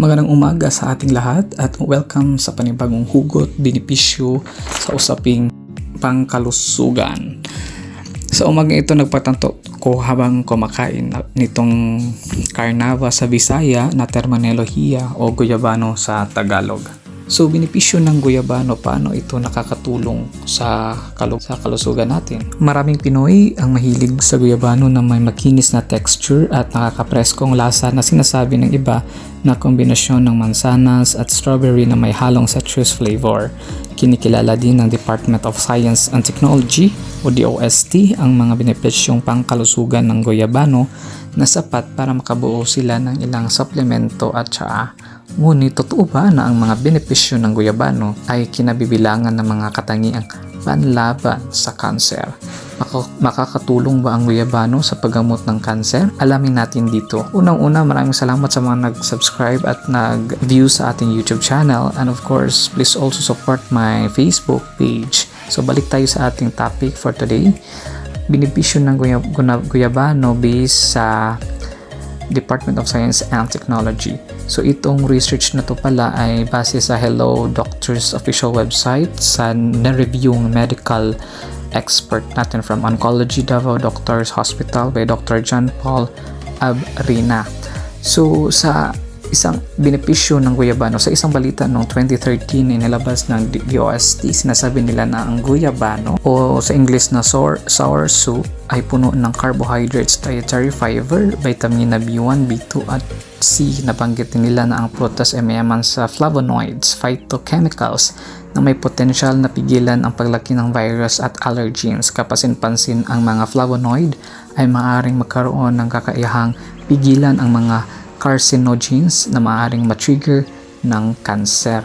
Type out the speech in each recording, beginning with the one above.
Magandang umaga sa ating lahat at welcome sa panibagong hugot, binipisyo sa usaping pangkalusugan. Sa umaga ito nagpatanto ko habang kumakain nitong karnava sa Bisaya na terminolohiya o guyabano sa Tagalog. So, benepisyo ng guyabano, paano ito nakakatulong sa, kalu- sa kalusugan natin? Maraming Pinoy ang mahilig sa guyabano na may makinis na texture at nakakapreskong lasa na sinasabi ng iba na kombinasyon ng mansanas at strawberry na may halong citrus flavor. Kinikilala din ng Department of Science and Technology o DOST ang mga benepisyong pangkalusugan ng guyabano na sapat para makabuo sila ng ilang suplemento at tsaa Ngunit totoo ba na ang mga benepisyo ng guyabano ay kinabibilangan ng mga katangiang panlaban sa kanser? Maka- makakatulong ba ang guyabano sa paggamot ng kanser? Alamin natin dito. Unang-una, maraming salamat sa mga nag-subscribe at nag-view sa ating YouTube channel. And of course, please also support my Facebook page. So balik tayo sa ating topic for today. Benepisyo ng guyab- guyabano based sa Department of Science and Technology. So itong research na to pala ay base sa Hello Doctors official website sa na-reviewing medical expert natin from Oncology Davao Doctors Hospital by Dr. John Paul Abrina. So sa isang benepisyo ng guyabano sa isang balita noong 2013 inilabas ng DOST sinasabi nila na ang guyabano o sa English na sour, sour soup ay puno ng carbohydrates, dietary fiber, vitamina B1, B2 at C. Nabanggit nila na ang prutas ay mayaman sa flavonoids, phytochemicals na may potensyal na pigilan ang paglaki ng virus at allergens. Kapasin-pansin ang mga flavonoid ay maaaring magkaroon ng kakayahang pigilan ang mga carcinogens na maaaring matrigger ng cancer.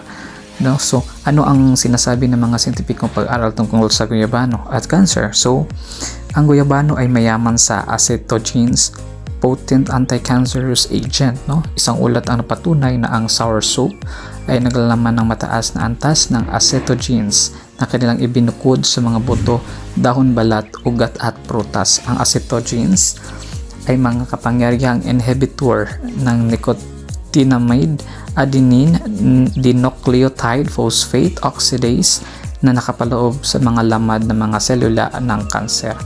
No? So, ano ang sinasabi ng mga sintipikong pag-aral tungkol sa guyabano at cancer? So, ang guyabano ay mayaman sa acetogens, potent anti-cancerous agent. No? Isang ulat ang napatunay na ang sour soup ay naglalaman ng mataas na antas ng acetogens na kanilang ibinukod sa mga buto, dahon balat, ugat at prutas. Ang acetogens ay mga kapangyarihang inhibitor ng nicotinamide adenine dinucleotide phosphate oxidase na nakapaloob sa mga lamad ng mga selula ng kanser.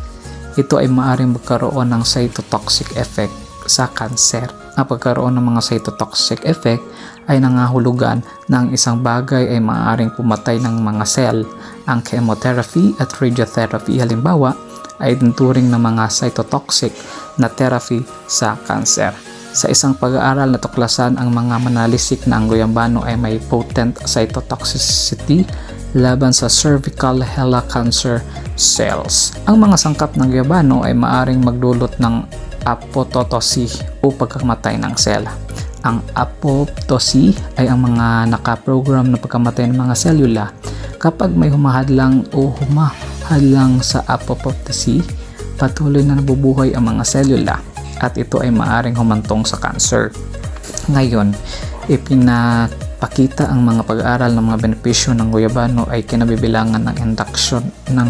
Ito ay maaaring magkaroon ng cytotoxic effect sa kanser. Ang pagkaroon ng mga cytotoxic effect ay nangahulugan na ang isang bagay ay maaaring pumatay ng mga cell. Ang chemotherapy at radiotherapy halimbawa ay turing ng mga cytotoxic na therapy sa cancer. Sa isang pag-aaral na tuklasan ang mga manalisik na ang guyambano ay may potent cytotoxicity laban sa cervical HeLa cancer cells. Ang mga sangkap ng guyambano ay maaring magdulot ng apoptosis o pagkamatay ng sel. Ang apoptosis ay ang mga nakaprogram na pagkamatay ng mga selula kapag may humahadlang o humahadlang sa apoptosis patuloy na nabubuhay ang mga selula at ito ay maaring humantong sa cancer. Ngayon, ipinapakita ang mga pag-aaral ng mga benepisyo ng guyabano ay kinabibilangan ng induction ng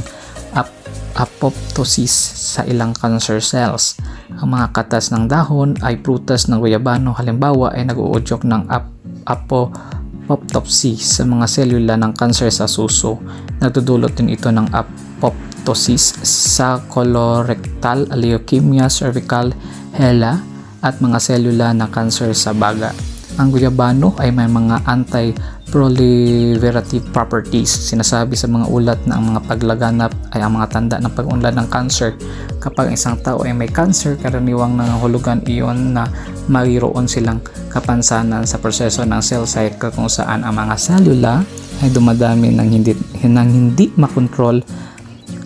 ap- apoptosis sa ilang cancer cells. Ang mga katas ng dahon ay prutas ng guyabano halimbawa ay nag-uudyok ng ap- apoptopsy sa mga selula ng cancer sa suso. Nagdudulot din ito ng apoptosis apoptosis sa colorectal, leukemia, cervical, HeLa at mga selula na cancer sa baga. Ang guyabano ay may mga anti-proliferative properties. Sinasabi sa mga ulat na ang mga paglaganap ay ang mga tanda ng pag-unlad ng cancer. Kapag isang tao ay may cancer, karaniwang nangahulugan iyon na mayroon silang kapansanan sa proseso ng cell cycle kung saan ang mga selula ay dumadami ng hindi, ng hindi makontrol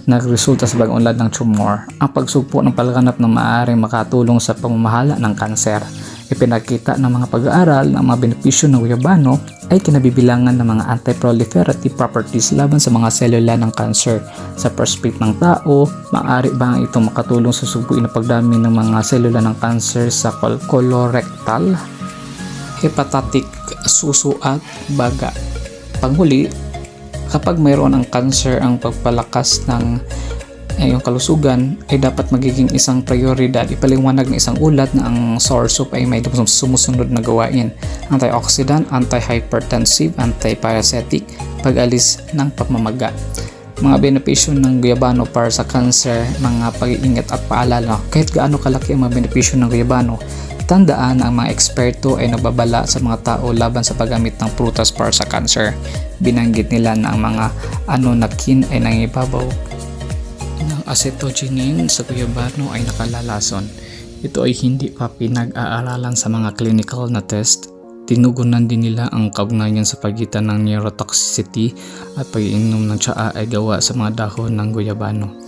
nagresulta sa pag-unlad ng tumor. Ang pagsugpo ng palaganap na maaaring makatulong sa pamamahala ng kanser. Ipinakita ng mga pag-aaral na mga benepisyo ng guyabano ay kinabibilangan ng mga anti-proliferative properties laban sa mga selula ng cancer. Sa perspective ng tao, maaari ba ito makatulong sa subuin na pagdami ng mga selula ng cancer sa col- colorectal, hepatic, suso at baga. Panghuli, kapag mayroon ang cancer ang pagpalakas ng ay yung kalusugan ay dapat magiging isang prioridad. Ipaliwanag ng isang ulat na ang sour soup ay may sumusunod na gawain. Antioxidant, antihypertensive, antiparasitic, pag-alis ng pamamaga. Mga benepisyo ng guyabano para sa cancer, mga pag-iingat at paalala. Kahit gaano kalaki ang mga benepisyo ng guyabano, tandaan na ang mga eksperto ay nagbabala sa mga tao laban sa paggamit ng prutas para sa cancer. Binanggit nila na ang mga anonakin ay nangibabaw ng acetogenin sa guyabano ay nakalalason. Ito ay hindi pa pinag-aaralan sa mga clinical na test. Tinugunan din nila ang kaugnayan sa pagitan ng neurotoxicity at pag-iinom ng tsaa ay gawa sa mga dahon ng guyabano.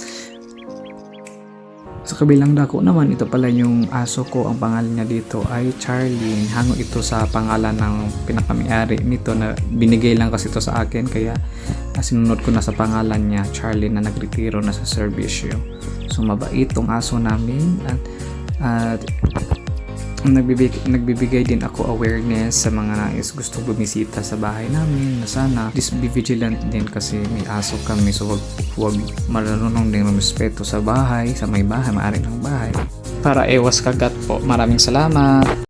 Sa kabilang dako naman, ito pala yung aso ko. Ang pangalan niya dito ay Charlie. Hango ito sa pangalan ng pinakamayari nito na binigay lang kasi ito sa akin. Kaya ah, sinunod ko na sa pangalan niya, Charlie, na nagretiro na sa serbisyo. So mabait tong aso namin at, at nagbibigay, nagbibigay din ako awareness sa mga nais gusto bumisita sa bahay namin na sana just be vigilant din kasi may aso kami. So wag, wag marunong din respeto sa bahay sa may bahay, maaari ng bahay. Para ewas kagat po. Maraming salamat